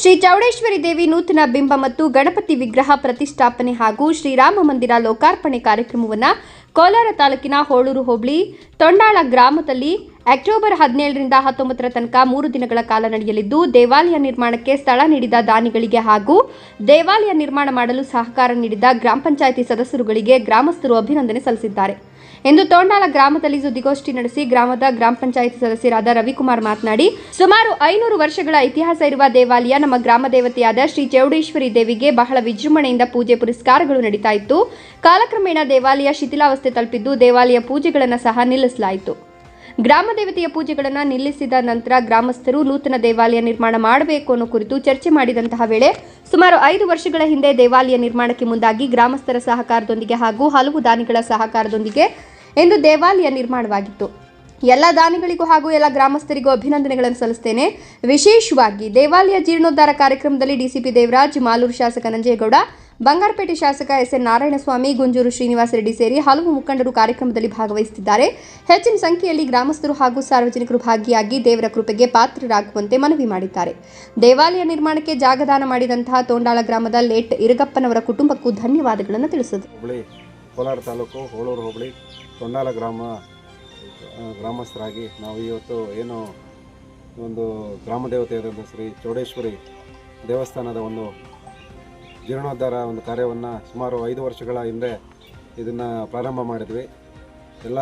ಶ್ರೀ ಚೌಡೇಶ್ವರಿ ದೇವಿ ನೂತನ ಬಿಂಬ ಮತ್ತು ಗಣಪತಿ ವಿಗ್ರಹ ಪ್ರತಿಷ್ಠಾಪನೆ ಹಾಗೂ ಶ್ರೀರಾಮ ಮಂದಿರ ಲೋಕಾರ್ಪಣೆ ಕಾರ್ಯಕ್ರಮವನ್ನು ಕೋಲಾರ ತಾಲೂಕಿನ ಹೋಳೂರು ಹೋಬಳಿ ತೊಂಡಾಳ ಗ್ರಾಮದಲ್ಲಿ ಅಕ್ಟೋಬರ್ ಹದಿನೇಳರಿಂದ ಹತ್ತೊಂಬತ್ತರ ತನಕ ಮೂರು ದಿನಗಳ ಕಾಲ ನಡೆಯಲಿದ್ದು, ದೇವಾಲಯ ನಿರ್ಮಾಣಕ್ಕೆ ಸ್ಥಳ ನೀಡಿದ ದಾನಿಗಳಿಗೆ ಹಾಗೂ ದೇವಾಲಯ ನಿರ್ಮಾಣ ಮಾಡಲು ಸಹಕಾರ ನೀಡಿದ ಗ್ರಾಮ ಪಂಚಾಯಿತಿ ಸದಸ್ಯರುಗಳಿಗೆ ಗ್ರಾಮಸ್ಥರು ಅಭಿನಂದನೆ ಸಲ್ಲಿಸಿದ್ದಾರೆ. ಎಂದು ತೋಂಡಾಲ ಗ್ರಾಮದಲ್ಲಿ ಸುದ್ದಿಗೋಷ್ಠಿ ನಡೆಸಿ ಗ್ರಾಮದ ಗ್ರಾಮ ಪಂಚಾಯಿತಿ ಸದಸ್ಯರಾದ ರವಿಕುಮಾರ್ ಮಾತನಾಡಿ, ಸುಮಾರು ಐನೂರು ವರ್ಷಗಳ ಇತಿಹಾಸ ಇರುವ ದೇವಾಲಯ ನಮ್ಮ ಗ್ರಾಮ ದೇವತೆಯಾದ ಶ್ರೀ ಚೌಡೇಶ್ವರಿ ದೇವಿಗೆ ಬಹಳ ವಿಜೃಂಭಣೆಯಿಂದ ಪೂಜೆ ಪುರಸ್ಕಾರಗಳು ನಡೀತಾ ಇತ್ತು. ಕಾಲಕ್ರಮೇಣ ದೇವಾಲಯ ಶಿಥಿಲಾವಸ್ಥೆ ತಲುಪಿದ್ದು ದೇವಾಲಯ ಪೂಜೆಗಳನ್ನು ಸಹ ನಿಲ್ಲಿಸಲಾಯಿತು. ಗ್ರಾಮ ದೇವತೆಯ ಪೂಜೆಗಳನ್ನು ನಿಲ್ಲಿಸಿದ ನಂತರ ಗ್ರಾಮಸ್ಥರು ನೂತನ ದೇವಾಲಯ ನಿರ್ಮಾಣ ಮಾಡಬೇಕು ಅನ್ನೋ ಕುರಿತು ಚರ್ಚೆ ಮಾಡಿದಂತಹ ವೇಳೆ ಸುಮಾರು ಐದು ವರ್ಷಗಳ ಹಿಂದೆ ದೇವಾಲಯ ನಿರ್ಮಾಣಕ್ಕೆ ಮುಂದಾಗಿ ಗ್ರಾಮಸ್ಥರ ಸಹಕಾರದೊಂದಿಗೆ ಹಾಗೂ ಹಲವು ದಾನಿಗಳ ಸಹಕಾರದೊಂದಿಗೆ ಎಂದು ದೇವಾಲಯ ನಿರ್ಮಾಣವಾಗಿತ್ತು. ಎಲ್ಲ ದಾನಿಗಳಿಗೂ ಹಾಗೂ ಎಲ್ಲ ಗ್ರಾಮಸ್ಥರಿಗೂ ಅಭಿನಂದನೆಗಳನ್ನು ಸಲ್ಲಿಸ್ತೇನೆ. ವಿಶೇಷವಾಗಿ ದೇವಾಲಯ ಜೀರ್ಣೋದ್ಧಾರ ಕಾರ್ಯಕ್ರಮದಲ್ಲಿ ಡಿಸಿಪಿ ದೇವರಾಜ್, ಮಾಲೂರು ಶಾಸಕ ನಂಜೇಗೌಡ, ಬಂಗಾರಪೇಟೆ ಶಾಸಕ ಎಸ್ ಎನ್ ನಾರಾಯಣಸ್ವಾಮಿ, ಗುಂಜೂರು ಶ್ರೀನಿವಾಸ ರೆಡ್ಡಿ ಸೇರಿ ಹಲವು ಮುಖಂಡರು ಕಾರ್ಯಕ್ರಮದಲ್ಲಿ ಭಾಗವಹಿಸುತ್ತಿದ್ದಾರೆ. ಹೆಚ್ಚಿನ ಸಂಖ್ಯೆಯಲ್ಲಿ ಗ್ರಾಮಸ್ಥರು ಹಾಗೂ ಸಾರ್ವಜನಿಕರು ಭಾಗಿಯಾಗಿ ದೇವರ ಕೃಪೆಗೆ ಪಾತ್ರರಾಗುವಂತೆ ಮನವಿ ಮಾಡಿದ್ದಾರೆ. ದೇವಾಲಯ ನಿರ್ಮಾಣಕ್ಕೆ ಜಾಗದಾನ ಮಾಡಿದಂತಹ ತೋಂಡಾಳ ಗ್ರಾಮದ ಲೇಟ್ ಇರಗಪ್ಪನವರ ಕುಟುಂಬಕ್ಕೂ ಧನ್ಯವಾದಗಳನ್ನು ತಿಳಿಸಿದರು ತೊಂಡಾಲ ಗ್ರಾಮ ಗ್ರಾಮಸ್ಥರಾಗಿ ನಾವು ಇವತ್ತು ಏನು ಒಂದು ಗ್ರಾಮ ದೇವತೆಯಾದಂಥ ಶ್ರೀ ಚೌಡೇಶ್ವರಿ ದೇವಸ್ಥಾನದ ಒಂದು ಜೀರ್ಣೋದ್ಧಾರ ಒಂದು ಕಾರ್ಯವನ್ನು ಸುಮಾರು ಐದು ವರ್ಷಗಳ ಹಿಂದೆ ಇದನ್ನು ಪ್ರಾರಂಭ ಮಾಡಿದ್ವಿ. ಎಲ್ಲ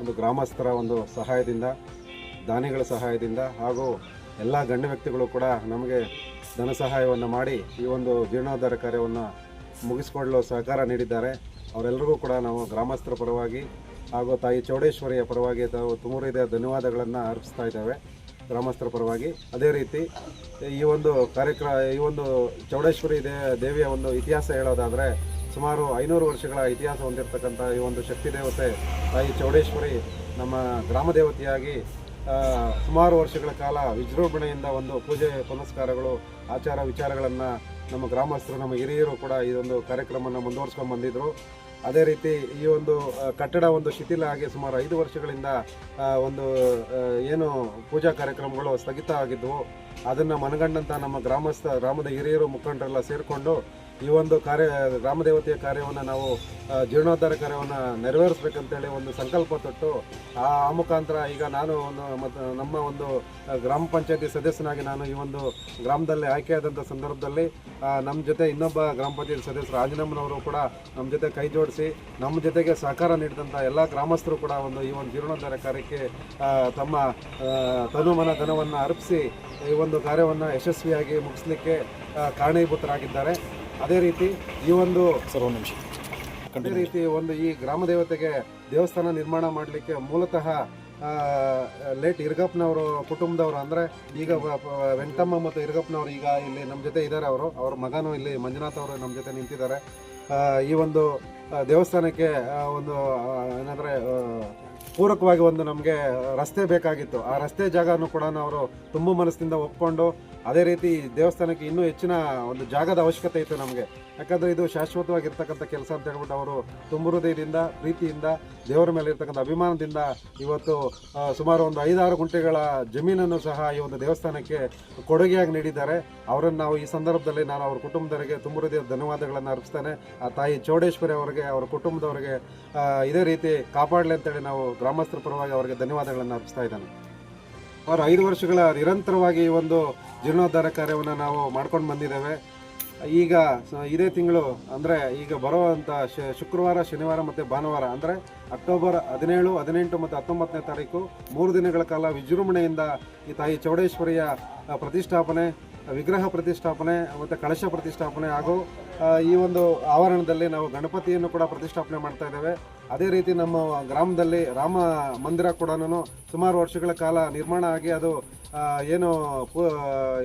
ಒಂದು ಗ್ರಾಮಸ್ಥರ ಒಂದು ಸಹಾಯದಿಂದ, ದಾನಿಗಳ ಸಹಾಯದಿಂದ ಹಾಗೂ ಎಲ್ಲ ಗಣ್ಯ ವ್ಯಕ್ತಿಗಳು ಕೂಡ ನಮಗೆ ಧನ ಸಹಾಯವನ್ನು ಮಾಡಿ ಈ ಒಂದು ಜೀರ್ಣೋದ್ಧಾರ ಕಾರ್ಯವನ್ನು ಮುಗಿಸ್ಕೊಳ್ಳಲು ಸಹಕಾರ ನೀಡಿದ್ದಾರೆ. ಅವರೆಲ್ಲರಿಗೂ ಕೂಡ ನಾವು ಗ್ರಾಮಸ್ಥರ ಪರವಾಗಿ ಹಾಗೂ ತಾಯಿ ಚೌಡೇಶ್ವರಿಯ ಪರವಾಗಿ ತಾವು ತುಮೂರಿದ ಧನ್ಯವಾದಗಳನ್ನು ಅರ್ಪಿಸ್ತಾ ಇದ್ದಾವೆ ಗ್ರಾಮಸ್ಥರ ಪರವಾಗಿ. ಅದೇ ರೀತಿ ಈ ಒಂದು ಕಾರ್ಯಕ್ರಮ ಈ ಒಂದು ಚೌಡೇಶ್ವರಿ ದೇ, ದೇವಿಯ ಒಂದು ಇತಿಹಾಸ ಹೇಳೋದಾದರೆ ಸುಮಾರು ಐನೂರು ವರ್ಷಗಳ ಇತಿಹಾಸ ಹೊಂದಿರತಕ್ಕಂಥ ಈ ಒಂದು ಶಕ್ತಿ ದೇವತೆ ತಾಯಿ ಚೌಡೇಶ್ವರಿ ನಮ್ಮ ಗ್ರಾಮ ದೇವತೆಯಾಗಿ ಸುಮಾರು ವರ್ಷಗಳ ಕಾಲ ವಿಜೃಂಭಣೆಯಿಂದ ಒಂದು ಪೂಜೆ ಪುನಸ್ಕಾರಗಳು, ಆಚಾರ ವಿಚಾರಗಳನ್ನು ನಮ್ಮ ಗ್ರಾಮಸ್ಥರು, ನಮ್ಮ ಹಿರಿಯರು ಕೂಡ ಈ ಒಂದು ಕಾರ್ಯಕ್ರಮವನ್ನು ಮುಂದುವರ್ಸ್ಕೊಂಡು ಬಂದಿದ್ದರು ಅದೇ ರೀತಿ ಈ ಒಂದು ಕಟ್ಟಡ ಒಂದು ಶಿಥಿಲ ಆಗಿ ಸುಮಾರು ಐದು ವರ್ಷಗಳಿಂದ ಒಂದು ಏನು ಪೂಜಾ ಕಾರ್ಯಕ್ರಮಗಳು ಸ್ಥಗಿತ ಆಗಿದ್ವು ಅದನ್ನು ಮನಗಂಡಂಥ ನಮ್ಮ ಗ್ರಾಮಸ್ಥ, ಗ್ರಾಮದ ಹಿರಿಯರು, ಮುಖಂಡರೆಲ್ಲ ಸೇರಿಕೊಂಡು ಈ ಒಂದು ಕಾರ್ಯ ಗ್ರಾಮ ದೇವತೆಯ ಕಾರ್ಯವನ್ನು ನಾವು ಜೀರ್ಣೋದ್ಧಾರ ಕಾರ್ಯವನ್ನು ನೆರವೇರಿಸ್ಬೇಕಂತೇಳಿ ಒಂದು ಸಂಕಲ್ಪ ತೊಟ್ಟು, ಆ ಮುಖಾಂತರ ಈಗ ನಾನು ಒಂದು ಮತ್ತು ನಮ್ಮ ಒಂದು ಗ್ರಾಮ ಪಂಚಾಯತಿ ಸದಸ್ಯನಾಗಿ ನಾನು ಈ ಒಂದು ಗ್ರಾಮದಲ್ಲಿ ಆಯ್ಕೆಯಾದಂಥ ಸಂದರ್ಭದಲ್ಲಿ ನಮ್ಮ ಜೊತೆ ಇನ್ನೊಬ್ಬ ಗ್ರಾಮ ಪಂಚಾಯತಿ ಸದಸ್ಯ ಆಂಜನಮ್ಮನವರು ಕೂಡ ನಮ್ಮ ಜೊತೆ ಕೈ ಜೋಡಿಸಿ, ನಮ್ಮ ಜೊತೆಗೆ ಸಹಕಾರ ನೀಡಿದಂಥ ಎಲ್ಲ ಗ್ರಾಮಸ್ಥರು ಕೂಡ ಒಂದು ಈ ಒಂದು ಜೀರ್ಣೋದ್ಧಾರ ಕಾರ್ಯಕ್ಕೆ ತಮ್ಮ ತನುಮನ ಧನವನ್ನು ಅರ್ಪಿಸಿ ಈ ಒಂದು ಕಾರ್ಯವನ್ನು ಯಶಸ್ವಿಯಾಗಿ ಮುಗಿಸ್ಲಿಕ್ಕೆ ಕಾರಣೀಭೂತರಾಗಿದ್ದಾರೆ. ಅದೇ ರೀತಿ ಈ ಒಂದು ಒಂದು ಅದೇ ರೀತಿ ಒಂದು ಈ ಗ್ರಾಮ ದೇವತೆಗೆ ದೇವಸ್ಥಾನ ನಿರ್ಮಾಣ ಮಾಡಲಿಕ್ಕೆ ಮೂಲತಃ ಲೇಟ್ ಇರ್ಗಪ್ಪನವರು ಕುಟುಂಬದವರು ಅಂದರೆ ಈಗ ವೆಂಕಟಮ್ಮ ಮತ್ತು ಇರ್ಗಪ್ಪನವರು ಈಗ ಇಲ್ಲಿ ನಮ್ಮ ಜೊತೆ ಇದ್ದಾರೆ ಅವರು. ಅವ್ರ ಮಗನೂ ಇಲ್ಲಿ ಮಂಜುನಾಥ್ ಅವರು ನಮ್ಮ ಜೊತೆ ನಿಂತಿದ್ದಾರೆ. ಈ ಒಂದು ದೇವಸ್ಥಾನಕ್ಕೆ ಒಂದು ಏನಂದರೆ ಪೂರಕವಾಗಿ ಒಂದು ನಮಗೆ ರಸ್ತೆ ಬೇಕಾಗಿತ್ತು. ಆ ರಸ್ತೆ ಜಾಗನೂ ಕೂಡ ಅವರು ತುಂಬ ಮನಸ್ಸಿನಿಂದ ಒಪ್ಕೊಂಡು, ಅದೇ ರೀತಿ ದೇವಸ್ಥಾನಕ್ಕೆ ಇನ್ನೂ ಹೆಚ್ಚಿನ ಒಂದು ಜಾಗದ ಅವಶ್ಯಕತೆ ಇತ್ತು ನಮಗೆ. ಯಾಕಂದರೆ ಇದು ಶಾಶ್ವತವಾಗಿರ್ತಕ್ಕಂಥ ಕೆಲಸ ಅಂತ ಹೇಳ್ಬಿಟ್ಟು ಅವರು ತುಂಬ ಹೃದಯದಿಂದ ಪ್ರೀತಿಯಿಂದ, ದೇವರ ಮೇಲೆ ಇರ್ತಕ್ಕಂಥ ಅಭಿಮಾನದಿಂದ ಇವತ್ತು ಸುಮಾರು ಒಂದು ಐದಾರು ಗುಂಟೆಗಳ ಜಮೀನನ್ನು ಸಹ ಈ ಒಂದು ದೇವಸ್ಥಾನಕ್ಕೆ ಕೊಡುಗೆಯಾಗಿ ನೀಡಿದ್ದಾರೆ. ಅವರನ್ನು ನಾವು ಈ ಸಂದರ್ಭದಲ್ಲಿ ನಾನು ಅವ್ರ ಕುಟುಂಬದವರಿಗೆ ತುಂಬ ಧನ್ಯವಾದಗಳನ್ನು ಅರ್ಪಿಸ್ತೇನೆ. ಆ ತಾಯಿ ಚೌಡೇಶ್ವರಿ ಅವರಿಗೆ, ಅವರ ಕುಟುಂಬದವರಿಗೆ ಇದೇ ರೀತಿ ಕಾಪಾಡಲಿ ಅಂತೇಳಿ ನಾವು ಗ್ರಾಮಸ್ಥರ ಪರವಾಗಿ ಅವರಿಗೆ ಧನ್ಯವಾದಗಳನ್ನು ಅರ್ಪಿಸ್ತಾ ಇದ್ದಾನೆ. ಅವರು ಐದು ವರ್ಷಗಳ ನಿರಂತರವಾಗಿ ಈ ಒಂದು ಜೀರ್ಣೋದ್ಧಾರ ಕಾರ್ಯವನ್ನು ನಾವು ಮಾಡ್ಕೊಂಡು ಬಂದಿದ್ದೇವೆ. ಈಗ ಇದೇ ತಿಂಗಳು ಅಂದರೆ ಈಗ ಬರುವಂಥ ಶುಕ್ರವಾರ, ಶನಿವಾರ ಮತ್ತು ಭಾನುವಾರ ಅಂದರೆ ಅಕ್ಟೋಬರ್ ಹದಿನೇಳು, ಹದಿನೆಂಟು ಮತ್ತು ಹತ್ತೊಂಬತ್ತನೇ ತಾರೀಕು ಮೂರು ದಿನಗಳ ಕಾಲ ವಿಜೃಂಭಣೆಯಿಂದ ಈ ತಾಯಿ ಚೌಡೇಶ್ವರಿಯ ಪ್ರತಿಷ್ಠಾಪನೆ, ವಿಗ್ರಹ ಪ್ರತಿಷ್ಠಾಪನೆ ಮತ್ತು ಕಳಶ ಪ್ರತಿಷ್ಠಾಪನೆ ಹಾಗೂ ಈ ಒಂದು ಆವರಣದಲ್ಲಿ ನಾವು ಗಣಪತಿಯನ್ನು ಕೂಡ ಪ್ರತಿಷ್ಠಾಪನೆ ಮಾಡ್ತಾ ಇದ್ದೇವೆ. ಅದೇ ರೀತಿ ನಮ್ಮ ಗ್ರಾಮದಲ್ಲಿ ರಾಮ ಮಂದಿರ ಕೂಡ ಸುಮಾರು ವರ್ಷಗಳ ಕಾಲ ನಿರ್ಮಾಣ ಆಗಿ ಅದು ಏನು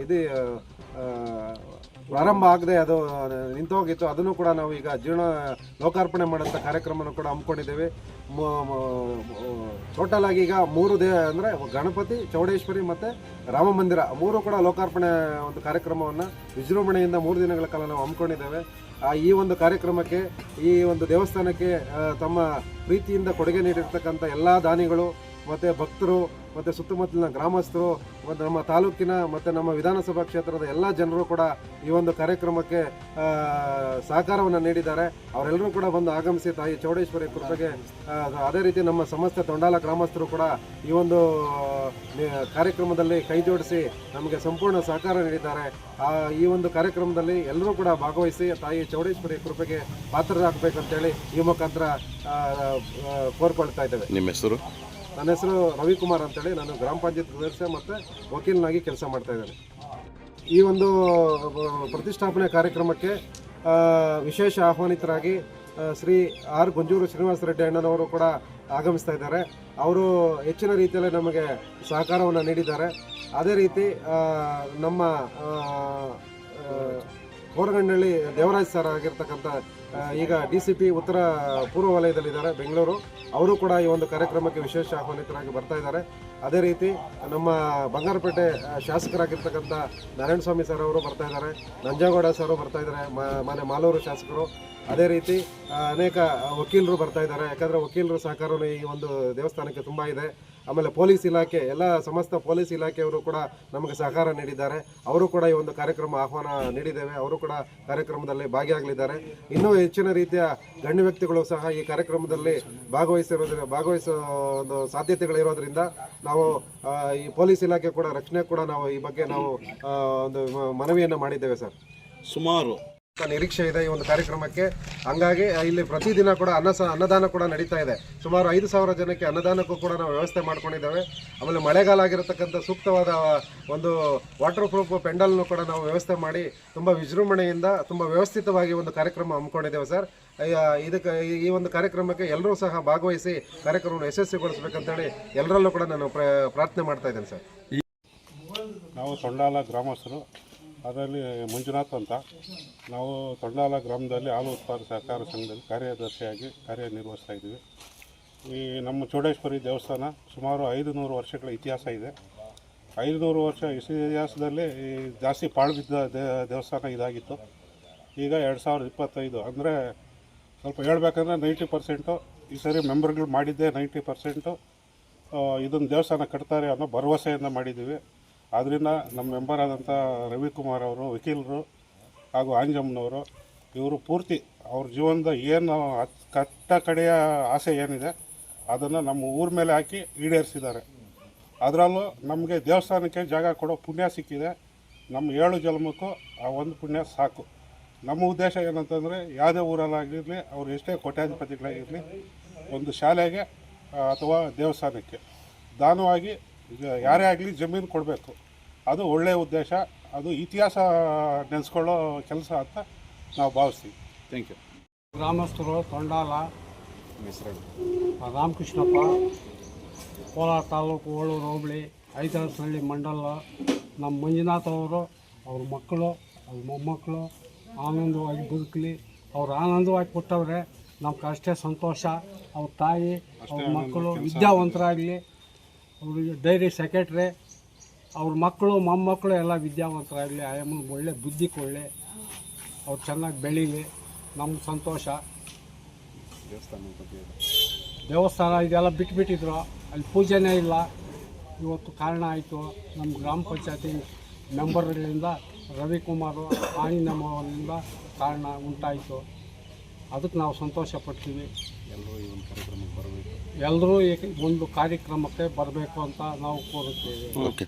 ಇದು ಪ್ರಾರಂಭ ಆಗದೆ ಅದು ನಿಂತೋಗಿತ್ತು ಅದನ್ನು ಕೂಡ ನಾವು ಈಗ ಜೀರ್ಣ ಲೋಕಾರ್ಪಣೆ ಮಾಡುವಂಥ ಕಾರ್ಯಕ್ರಮವನ್ನು ಕೂಡ ಹಮ್ಮಿಕೊಂಡಿದ್ದೇವೆ. ಟೋಟಲ್ ಆಗಿ ಈಗ ಮೂರು ದೇ ಅಂದರೆ ಗಣಪತಿ ಚೌಡೇಶ್ವರಿ ಮತ್ತು ರಾಮ ಮಂದಿರ ಮೂರು ಕೂಡ ಲೋಕಾರ್ಪಣೆ ಒಂದು ಕಾರ್ಯಕ್ರಮವನ್ನು ವಿಜೃಂಭಣೆಯಿಂದ ಮೂರು ದಿನಗಳ ಕಾಲ ನಾವು ಹಮ್ಮಿಕೊಂಡಿದ್ದೇವೆ. ಆ, ಈ ಒಂದು ಕಾರ್ಯಕ್ರಮಕ್ಕೆ ಈ ಒಂದು ದೇವಸ್ಥಾನಕ್ಕೆ ತಮ್ಮ ಪ್ರೀತಿಯಿಂದ ಕೊಡುಗೆ ನೀಡಿರ್ತಕ್ಕಂಥ ಎಲ್ಲ ದಾನಿಗಳು ಮತ್ತು ಭಕ್ತರು, ಮತ್ತು ಸುತ್ತಮುತ್ತಲಿನ ಗ್ರಾಮಸ್ಥರು, ಮತ್ತು ನಮ್ಮ ತಾಲೂಕಿನ, ಮತ್ತು ನಮ್ಮ ವಿಧಾನಸಭಾ ಕ್ಷೇತ್ರದ ಎಲ್ಲ ಜನರು ಕೂಡ ಈ ಒಂದು ಕಾರ್ಯಕ್ರಮಕ್ಕೆ ಸಹಕಾರವನ್ನು ನೀಡಿದ್ದಾರೆ. ಅವರೆಲ್ಲರೂ ಕೂಡ ಬಂದು ಆಗಮಿಸಿ ತಾಯಿ ಚೌಡೇಶ್ವರಿ ಕೃಪೆಗೆ ಅದೇ ರೀತಿ ನಮ್ಮ ಸಮಸ್ತ ತೊಂಡಾಲ ಗ್ರಾಮಸ್ಥರು ಕೂಡ ಈ ಒಂದು ಕಾರ್ಯಕ್ರಮದಲ್ಲಿ ಕೈ ಜೋಡಿಸಿ ನಮಗೆ ಸಂಪೂರ್ಣ ಸಹಕಾರ ನೀಡಿದ್ದಾರೆ. ಈ ಒಂದು ಕಾರ್ಯಕ್ರಮದಲ್ಲಿ ಎಲ್ಲರೂ ಕೂಡ ಭಾಗವಹಿಸಿ ತಾಯಿ ಚೌಡೇಶ್ವರಿ ಕೃಪೆಗೆ ಪಾತ್ರರಾಗಬೇಕಂತೇಳಿ ಈ ಮುಖಾಂತರ ಕೋರ್ಕೊಳ್ತಾ ಇದ್ದೇವೆ. ನಿಮ್ಮ ಹೆಸರು? ನನ್ನ ಹೆಸರು ರವಿಕುಮಾರ್ ಅಂತೇಳಿ, ನಾನು ಗ್ರಾಮ ಪಂಚಾಯತ್ ಸದಸ್ಯ ಮತ್ತು ವಕೀಲನಾಗಿ ಕೆಲಸ ಮಾಡ್ತಾ ಇದ್ದೇನೆ. ಈ ಒಂದು ಪ್ರತಿಷ್ಠಾಪನೆ ಕಾರ್ಯಕ್ರಮಕ್ಕೆ ವಿಶೇಷ ಆಹ್ವಾನಿತರಾಗಿ ಶ್ರೀ ಆರ್ ಗುಂಜೂರು ಶ್ರೀನಿವಾಸ ರೆಡ್ಡಿ ಅಣ್ಣನವರು ಕೂಡ ಆಗಮಿಸ್ತಾ ಇದ್ದಾರೆ. ಅವರು ಹೆಚ್ಚಿನ ರೀತಿಯಲ್ಲಿ ನಮಗೆ ಸಹಕಾರವನ್ನು ನೀಡಿದ್ದಾರೆ. ಅದೇ ರೀತಿ ನಮ್ಮ ಕೋರಗಣ್ಣಳ್ಳಿ ದೇವರಾಜ್ ಸರ್ ಆಗಿರ್ತಕ್ಕಂಥ ಈಗ ಡಿ ಸಿ ಪಿ ಉತ್ತರ ಪೂರ್ವ ವಲಯದಲ್ಲಿದ್ದಾರೆ, ಬೆಂಗಳೂರು. ಅವರು ಕೂಡ ಈ ಒಂದು ಕಾರ್ಯಕ್ರಮಕ್ಕೆ ವಿಶೇಷ ಆಹ್ವಾನಿತರಾಗಿ ಬರ್ತಾ ಇದ್ದಾರೆ. ಅದೇ ರೀತಿ ನಮ್ಮ ಬಂಗಾರಪೇಟೆ ಶಾಸಕರಾಗಿರ್ತಕ್ಕಂಥ ನಾರಾಯಣಸ್ವಾಮಿ ಸರ್ ಅವರು ಬರ್ತಾ ಇದ್ದಾರೆ ನಂಜಗೌಡ ಸರ್ ಬರ್ತಾ ಇದ್ದಾರೆ ಮಾನ್ಯ ಮನೆ ಮಾಲೂರು ಶಾಸಕರು. ಅದೇ ರೀತಿ ಅನೇಕ ವಕೀಲರು ಬರ್ತಾ ಇದ್ದಾರೆ. ಯಾಕಂದರೆ ವಕೀಲರು ಸಹಕಾರವೂ ಈ ಒಂದು ದೇವಸ್ಥಾನಕ್ಕೆ ತುಂಬ ಇದೆ. ಆಮೇಲೆ ಪೊಲೀಸ್ ಇಲಾಖೆ, ಎಲ್ಲ ಸಮಸ್ತ ಪೊಲೀಸ್ ಇಲಾಖೆಯವರು ಕೂಡ ನಮಗೆ ಸಹಕಾರ ನೀಡಿದ್ದಾರೆ. ಅವರು ಕೂಡ ಈ ಒಂದು ಕಾರ್ಯಕ್ರಮ ಆಹ್ವಾನ ನೀಡಿದ್ದೇವೆ. ಅವರು ಕೂಡ ಕಾರ್ಯಕ್ರಮದಲ್ಲಿ ಭಾಗಿಯಾಗಲಿದ್ದಾರೆ. ಇನ್ನೂ ಹೆಚ್ಚಿನ ರೀತಿಯ ಗಣ್ಯ ವ್ಯಕ್ತಿಗಳು ಸಹ ಈ ಕಾರ್ಯಕ್ರಮದಲ್ಲಿ ಭಾಗವಹಿಸಿರೋದ್ರ, ಭಾಗವಹಿಸೋ ಒಂದು ಸಾಧ್ಯತೆಗಳಿರೋದ್ರಿಂದ ನಾವು ಈ ಪೊಲೀಸ್ ಇಲಾಖೆ ಕೂಡ ರಕ್ಷಣೆ ಕೂಡ ನಾವು ಈ ಬಗ್ಗೆ ನಾವು ಒಂದು ಮನವಿಯನ್ನು ಮಾಡಿದ್ದೇವೆ ಸರ್. ಸುಮಾರು ನಿರೀಕ್ಷೆ ಇದೆ ಈ ಒಂದು ಕಾರ್ಯಕ್ರಮಕ್ಕೆ. ಹಂಗಾಗಿ ಇಲ್ಲಿ ಪ್ರತಿದಿನ ಕೂಡ ಅನ್ನ ಅನ್ನದಾನ ಕೂಡ ನಡೀತಾ ಇದೆ. ಸುಮಾರು ಐದು ಸಾವಿರ ಜನಕ್ಕೆ ಅನ್ನದಾನಕ್ಕೂ ಕೂಡ ನಾವು ವ್ಯವಸ್ಥೆ ಮಾಡ್ಕೊಂಡಿದ್ದೇವೆ. ಆಮೇಲೆ ಮಳೆಗಾಲ ಆಗಿರತಕ್ಕಂಥ ಸೂಕ್ತವಾದ ಒಂದು ವಾಟರ್ ಪ್ರೂಫ್ ಪೆಂಡಲ್ನು ಕೂಡ ನಾವು ವ್ಯವಸ್ಥೆ ಮಾಡಿ ತುಂಬ ವಿಜೃಂಭಣೆಯಿಂದ, ತುಂಬ ವ್ಯವಸ್ಥಿತವಾಗಿ ಒಂದು ಕಾರ್ಯಕ್ರಮ ಹಮ್ಮಿಕೊಂಡಿದ್ದೇವೆ ಸರ್. ಇದಕ್ಕೆ, ಈ- ಒಂದು ಕಾರ್ಯಕ್ರಮಕ್ಕೆ ಎಲ್ಲರೂ ಸಹ ಭಾಗವಹಿಸಿ ಕಾರ್ಯಕ್ರಮವನ್ನು ಯಶಸ್ವಿಗೊಳಿಸಬೇಕಂತೇಳಿ ಎಲ್ಲರಲ್ಲೂ ಕೂಡ ನಾನು ಪ್ರ- ಪ್ರಾರ್ಥನೆ ಮಾಡ್ತಾ ಇದ್ದೇನೆ ಸರ್. ನಾವು ಸೊಂಡಾಲ ಗ್ರಾಮಸ್ಥರು. ಅದರಲ್ಲಿ ಮಂಜುನಾಥ್ ಅಂತ. ನಾವು ತೊಂಡಾಲ ಗ್ರಾಮದಲ್ಲಿ ಹಾಲು ಉತ್ಪಾದಕ ಸಹಕಾರ ಸಂಘದಲ್ಲಿ ಕಾರ್ಯದರ್ಶಿಯಾಗಿ ಕಾರ್ಯನಿರ್ವಹಿಸ್ತಾ ಇದ್ದೀವಿ. ಈ ನಮ್ಮ ಚೌಡೇಶ್ವರಿ ದೇವಸ್ಥಾನ ಸುಮಾರು ಐದು ನೂರು ವರ್ಷಗಳ ಇತಿಹಾಸ ಇದೆ. ಐದು ನೂರು ವರ್ಷ ಇತಿಹಾಸದಲ್ಲಿ ಈ ಜಾಸ್ತಿ ಪಾಳು ಬಿದ್ದ ದೇ- ದೇವಸ್ಥಾನ ಇದಾಗಿತ್ತು. ಈಗ ಎರಡು ಸಾವಿರದ ಇಪ್ಪತ್ತೈದು ಅಂದರೆ ಸ್ವಲ್ಪ ಹೇಳ್ಬೇಕಂದ್ರೆ ನೈಂಟಿ ಪರ್ಸೆಂಟು ಈ ಸರಿ ಮೆಂಬರ್ಗಳು ಮಾಡಿದ್ದೆ ನೈಂಟಿ ಪರ್ಸೆಂಟು ಇದನ್ನು ದೇವಸ್ಥಾನ ಕಟ್ತಾರೆ ಅನ್ನೋ ಭರವಸೆಯಿಂದ ಮಾಡಿದ್ದೀವಿ. ಆದ್ದರಿಂದ ನಮ್ಮ ಮೆಂಬರ್ ಆದಂಥ ರವಿಕುಮಾರ್ ಅವರು, ವಕೀಲರು ಹಾಗೂ ಆಂಜಮ್ಮನವರು, ಇವರು ಪೂರ್ತಿ ಅವ್ರ ಜೀವನದ ಏನು ಕಟ್ಟ ಕಡೆಯ ಆಸೆ ಏನಿದೆ, ಅದನ್ನು ನಮ್ಮ ಊರ ಮೇಲೆ ಹಾಕಿ ಈಡೇರಿಸಿದ್ದಾರೆ. ಅದರಲ್ಲೂ ನಮಗೆ ದೇವಸ್ಥಾನಕ್ಕೆ ಜಾಗ ಕೊಡೋ ಪುಣ್ಯ ಸಿಕ್ಕಿದೆ. ನಮ್ಮ ಏಳು ಜನ್ಮಕ್ಕೂ ಆ ಒಂದು ಪುಣ್ಯ ಸಾಕು. ನಮ್ಮ ಉದ್ದೇಶ ಏನಂತಂದರೆ, ಯಾವುದೇ ಊರಲ್ಲಾಗಿರಲಿ, ಅವ್ರು ಎಷ್ಟೇ ಕೋಟ್ಯಾಧಿಪತಿಗಳಾಗಿರಲಿ, ಒಂದು ಶಾಲೆಗೆ ಅಥವಾ ದೇವಸ್ಥಾನಕ್ಕೆ. ದಾನವಾಗಿ ಈಗ ಯಾರೇ ಆಗಲಿ ಜಮೀನು ಕೊಡಬೇಕು. ಅದು ಒಳ್ಳೆಯ ಉದ್ದೇಶ. ಅದು ಇತಿಹಾಸ ನೆನೆಸ್ಕೊಳ್ಳೋ ಕೆಲಸ ಅಂತ ನಾವು ಭಾವಿಸ್ತೀವಿ. ಥ್ಯಾಂಕ್ ಯು ಗ್ರಾಮಸ್ಥರು ತೊಂಡಾಲ ರಾಮಕೃಷ್ಣಪ್ಪ ಕೋಲಾರ ತಾಲೂಕು ಓಳೂರು ಹೋಬಳಿ ಐತಿಹಾಸಹಳ್ಳಿ ಮಂಡಲ ನಮ್ಮ ಮಂಜುನಾಥ್ ಅವರು ಅವ್ರ ಮಕ್ಕಳು ಅವ್ರ ಮೊಮ್ಮಕ್ಕಳು ಆನಂದವಾಗಿ ಬದುಕಲಿ ಅವ್ರು ಆನಂದವಾಗಿ ಕೊಟ್ಟವ್ರೆ ನಮ್ಗೆ ಅಷ್ಟೇ ಸಂತೋಷ. ಅವ್ರ ತಾಯಿ ಅವ್ರ ಮಕ್ಕಳು ವಿದ್ಯಾವಂತರಾಗಲಿ ಅವ್ರಿಗೆ ಡೈರಿ ಸೆಕ್ರೆಟ್ರಿ ಅವ್ರ ಮಕ್ಕಳು ಮೊಮ್ಮಕ್ಕಳು ಎಲ್ಲ ವಿದ್ಯಾವಂತರಾಗಲಿ ಆಯಮ್ಮನ ಒಳ್ಳೆ ಬುದ್ಧಿ ಕೊಡಲಿ ಅವ್ರು ಚೆನ್ನಾಗಿ ಬೆಳೀಲಿ ನಮ್ಮ ಸಂತೋಷ. ದೇವಸ್ಥಾನ ಇದೆಲ್ಲ ಬಿಟ್ಬಿಟ್ಟಿದ್ರು. ಅಲ್ಲಿ ಪೂಜೆನೇ ಇಲ್ಲ. ಇವತ್ತು ಕಾರಣ ಆಯಿತು. ನಮ್ಮ ಗ್ರಾಮ ಪಂಚಾಯತಿ ಮೆಂಬರ್ಗಳಿಂದ ರವಿಕುಮಾರು ಆಣಿ ನಮ್ಮವರಿಂದ ಕಾರಣ ಉಂಟಾಯಿತು. ಅದಕ್ಕೆ ನಾವು ಸಂತೋಷ ಪಡ್ತೀವಿ. ಎಲ್ಲರೂ ಈ ಒಂದು ಕಾರ್ಯಕ್ರಮಕ್ಕೆ ಬರಬೇಕು. ಎಲ್ಲರೂ ಒಂದು ಕಾರ್ಯಕ್ರಮಕ್ಕೆ ಬರಬೇಕು ಅಂತ ನಾವು ಕೋರುತ್ತೇವೆ. ಓಕೆ.